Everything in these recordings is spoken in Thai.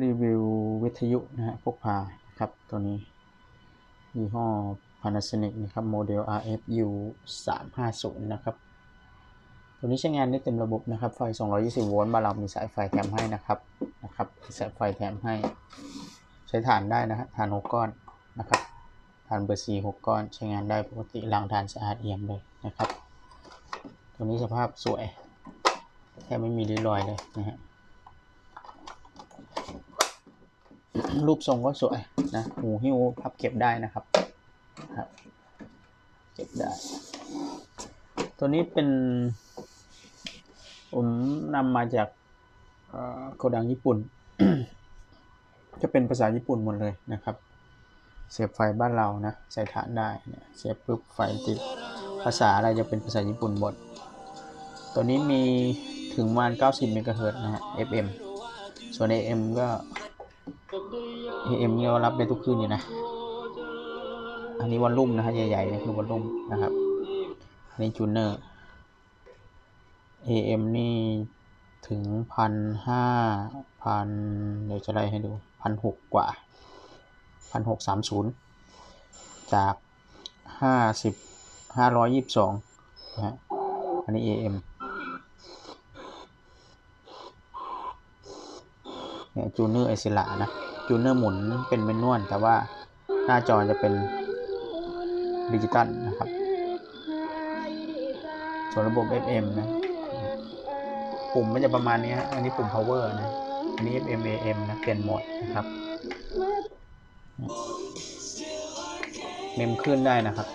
รีวิววิทยุนะฮะพกพาครับตัวนี้ ยี่ห้อ Panasonic นะครับโมเดล RFU 350นะครับ ตัวนี้ใช้งานได้เต็มระบบนะครับ ไฟ 220 โวลต์บ้าเรามีสายไฟแถมให้นะครับนะครับสายไฟแถมให้ ใช้ถ่านได้นะฮะถ่าน6ก้อนนะครับถ่านเบอร์4 6ก้อน ใช้งานได้ปกติล้างถ่านสะอาดเอี่ยมเลยนะครับ ตัวนี้สภาพสวยแทบไม่มีริ้วรอยเลยนะฮะ รูปทรงก็สวยนะหูหิ้วพับเก็บได้นะครับครับ เก็บได้ ตัวนี้เป็น ผมนำมาจากโกดังญี่ปุ่น จะเป็นภาษาญี่ปุ่นหมดเลยนะครับ เสียบไฟบ้านเรานะใส่ฐานได้เนี่ยเสียบปุ๊บไฟติดภาษาอะไรจะเป็นภาษาญี่ปุ่นหมด ตัวนี้มีถึงประมาณ 90 เมกะเฮิรตซ์นะฮะ FM ส่วน AM ก็ AM เนี่ยรับได้ทุกคืนอยู่นะ อันนี้วอลลุ่มนะฮะใหญ่ๆนี่คือวอลลุ่มนะครับอันนี้จูเนอร์ AM นี่ถึงพันห้าพันเดี๋ยวจะไล่ให้ดูพันหกกว่าพันหกสามศูนย์จากห้าสิบห้าร้อยยี่สิบสองนะฮะอันนี้ AM เนี่ย จูเนอร์ไอซิละนะจูเนอร์หมุนเป็นเมนวลแต่ว่าหน้าจอจะเป็นดิจิตอลนะครับ ส่วนระบบ FM นะ ปุ่มมันจะประมาณนี้ฮะอันนี้ปุ่ม power นะ อันนี้ FM AM นะ เปลี่ยนโหมดนะครับ เมมขึ้นได้นะครับ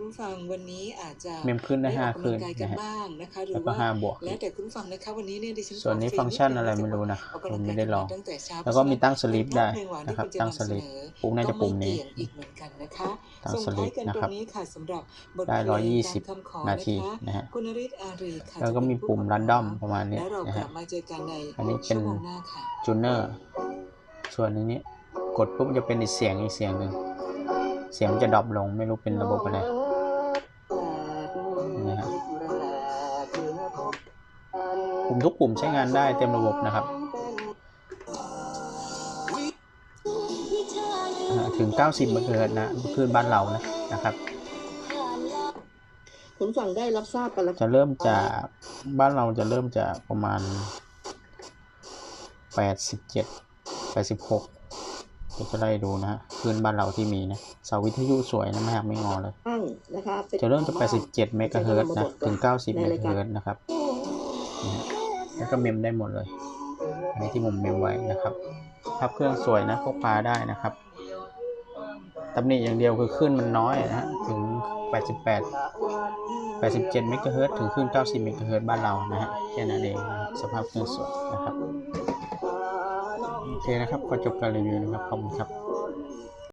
คุณผู้ฟังวันนี้อาจจะเมมขึ้นได้ห้าออกกำลังกายขึ้กันนะฮะบ้างนะคะหรืแล้วอก็ว่าห้าบวกแล้วแต่คุณผู้ฟังนะคะวันนี้เนี่ยดิฉันส่วนนี้ขอฟังก์ชันฟอะไรดงไม่รู้นะออกกำลัผมงไม่กายได้ลองตั้งแต่เช้าแล้วก็มีตั้งสลิปได้เพลงหวานที่นะครับณจตั้งสลิปปุ่มน่าจะปุ่มนี้ก็ไเกี่ยงอีกเหมือนกันนะคะตั้งส่งสลิท้ายปกันนะตรครับงนี้ค่ะสำหรับบทได้เพลงร้อยยี่สิบตมคำขอนาทีนะคะนะฮะคุณนริศอารีค่ะแล้วก็มีปุ่มจะเป็นผู้ random กำกับประมาณนี้แล้วเรานะกฮะลับมาเจอกันในอันนี้เป็นชั่วโมงหน้าค่ะจูเนอร์ส่วนอันนี้กดปุ๊บจะเป็นอีกเสียงอีกเสียงหนึ่งเสียงมันจะดรอปลงไม่รู้เป็นระบบอะไร ปุ่มทุกปุ่มใช้งานได้เต็มระบบนะครับอ่าถึง 90เมกะเฮิรตซ์นะคลื่นบ้านเรานะนะครับคุณฝั่งได้รับทราบกันแล้วจะเริ่มจากบ้านเราจะเริ่มจากประมาณ 87 86เดี๋ยวจะไล่ดูนะฮะคลื่นบ้านเราที่มีนะเสาวิทยุสวยนะไม่หักไม่งอเลยตั้งนะคะป็นจะเริ่มจาก87เมกะเฮิรตซ์นะถึง 90เมกะเฮิรตซ์นะครับนะฮะ แล้วก็เมมได้หมดเลย อันนี้ที่ผมเมมไว้นะครับภาพเครื่องสวยนะพกพาได้นะครับตำหนิอย่างเดียวคือคลื่นมันน้อยนะฮะถึง 88 87เมกะเฮิรตซ์ถึงคลื่น90เมกะเฮิรตซ์บ้านเรานะฮะแค่นั้นเองนะสภาพเครื่องสวยนะครับโอเคนะครับก็จบการรีวิวนะครับขอบคุณครับ